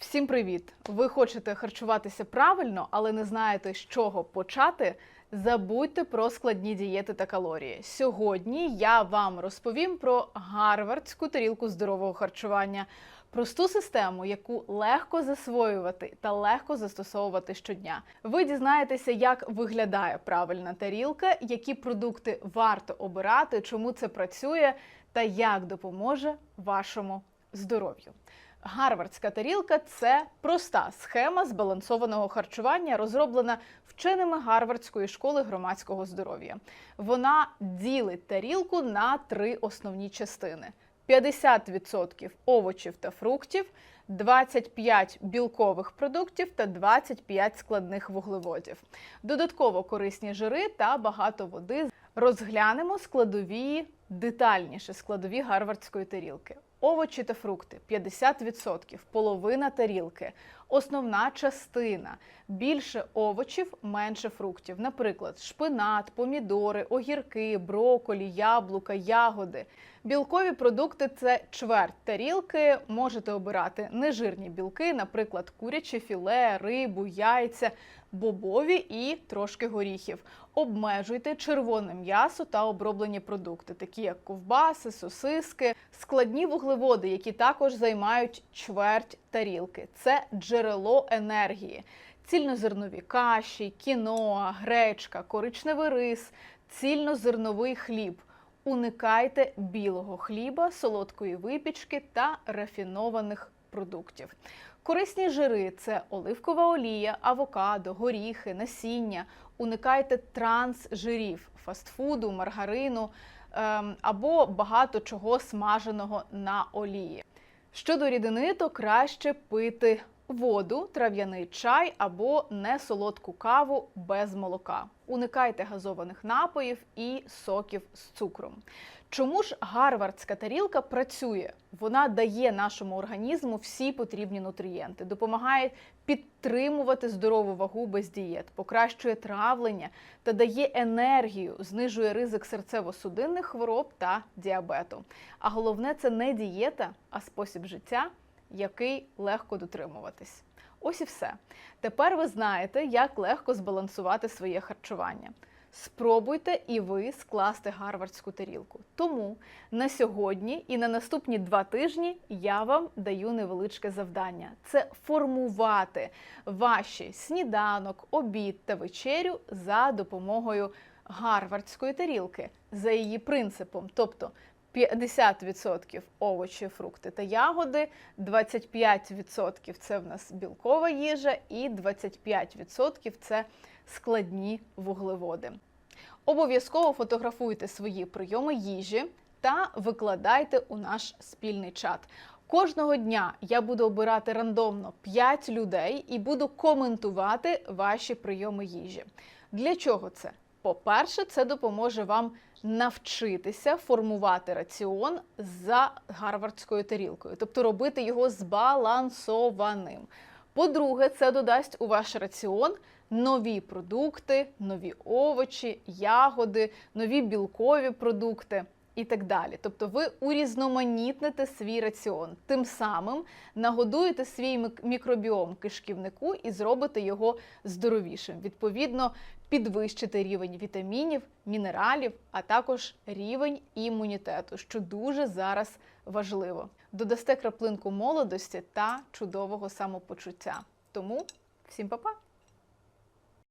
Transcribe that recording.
Всім привіт! Ви хочете харчуватися правильно, але не знаєте, з чого почати. Забудьте про складні дієти та калорії. Сьогодні я вам розповім про гарвардську тарілку здорового харчування, просту систему, яку легко засвоювати та легко застосовувати щодня. Ви дізнаєтеся, як виглядає правильна тарілка, які продукти варто обирати, чому це працює та як допоможе вашому здоров'ю. Гарвардська тарілка це проста схема збалансованого харчування, розроблена вченими Гарвардської школи громадського здоров'я. Вона ділить тарілку на три основні частини: 50% овочів та фруктів, 25 білкових продуктів та 25 складних вуглеводів. Додатково корисні жири та багато води. Розглянемо складові детальніше складові гарвардської тарілки. Овочі та фрукти 50%, половина тарілки, основна частина. Більше овочів, менше фруктів. Наприклад, шпинат, помідори, огірки, броколі, яблука, ягоди. Білкові продукти це чверть тарілки. Можете обирати нежирні білки, наприклад, куряче філе, рибу, яйця, бобові і трошки горіхів. Обмежуйте червоне м'ясо та оброблені продукти, такі як ковбаси, сосиски, складні вуглеводи, які також займають чверть тарілки. Це джерело енергії. Цільнозернові каші, кіноа, гречка, коричневий рис, цільнозерновий хліб. Уникайте білого хліба, солодкої випічки та рафінованих продуктів. Корисні жири це оливкова олія, авокадо, горіхи, насіння. Уникайте трансжирів, фастфуду, маргарину ем, або багато чого смаженого на олії. Щодо рідини, то краще пити воду, трав'яний чай або несолодку каву без молока. Уникайте газованих напоїв і соків з цукром. Чому ж гарвардська тарілка працює? Вона дає нашому організму всі потрібні нутрієнти, допомагає підтримувати здорову вагу без дієт, покращує травлення та дає енергію, знижує ризик серцево-судинних хвороб та діабету. А головне це не дієта, а спосіб життя, який легко дотримуватись. Ось і все. Тепер ви знаєте, як легко збалансувати своє харчування. Спробуйте і ви скласти гарвардську тарілку. Тому на сьогодні і на наступні два тижні я вам даю невеличке завдання: це формувати ваші сніданок, обід та вечерю за допомогою гарвардської тарілки за її принципом, тобто 50% овочі, фрукти та ягоди, 25% це в нас білкова їжа, і 25% це складні вуглеводи. Обов'язково фотографуйте свої прийоми їжі та викладайте у наш спільний чат. Кожного дня я буду обирати рандомно 5 людей і буду коментувати ваші прийоми їжі. Для чого це? По-перше, це допоможе вам навчитися формувати раціон за гарвардською тарілкою, тобто робити його збалансованим. По-друге, це додасть у ваш раціон нові продукти, нові овочі, ягоди, нові білкові продукти. І так далі. Тобто ви урізноманітните свій раціон, тим самим нагодуєте свій мікробіом кишківнику і зробите його здоровішим. Відповідно, підвищите рівень вітамінів, мінералів, а також рівень імунітету, що дуже зараз важливо. Додасте краплинку молодості та чудового самопочуття. Тому всім па-па!